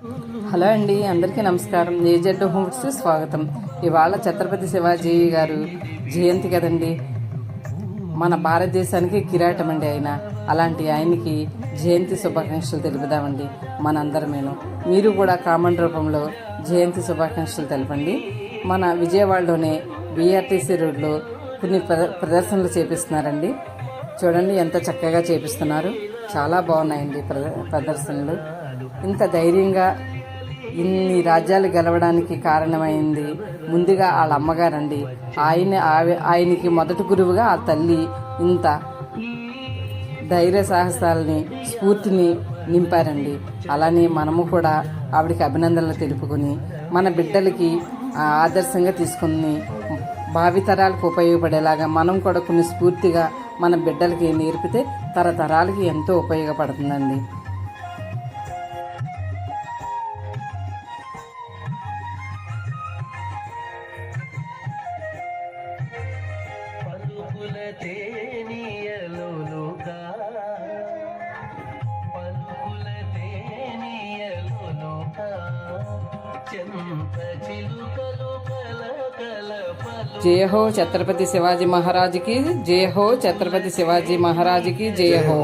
Hello అండి అందరికీ నమస్కారం. ఏజెడ్ హోమ్స్ స్వాగతం. ఇవాళ ఛత్రపతి శివాజీ గారు జయంతి కదండి. మన భారతదేశానికి కిరాటం అండి ఆయన. అలాంటి ఆయనకి జయంతి శుభాకాంక్షలు తెలుపుదామండి మనందరమేను. మీరు కూడా కామన్ రూపంలో జయంతి శుభాకాంక్షలు తెలపండి. మన విజయవాడలోనే బీఆర్టీసీ రోడ్లో కొన్ని ప్రదర్శనలు చేపిస్తున్నారండి. చూడండి ఎంత చక్కగా చేపిస్తున్నారు. చాలా బాగున్నాయండి ప్రదర్శనలు. ఇంత ధైర్యంగా ఇన్ని రాజ్యాలు గెలవడానికి కారణమైంది. ముందుగా వాళ్ళ అమ్మగారండి. ఆయన ఆయనకి మొదటి గురువుగా ఆ తల్లి ఇంత ధైర్య సాహసాలని స్ఫూర్తిని నింపారండి. అలానే మనము కూడా ఆవిడకి అభినందనలు తెలుపుకొని మన బిడ్డలకి ఆదర్శంగా తీసుకుని భావితరాలకు ఉపయోగపడేలాగా మనం కూడా కొన్ని స్ఫూర్తిగా మన బిడ్డలకి నేర్పితే తరతరాలకి ఎంతో ఉపయోగపడుతుందండి. చెంత చిలుకలు जय हो छत्रपति शिवाजी महाराज की जय हो छत्रपति शिवाजी महाराज की जय हो।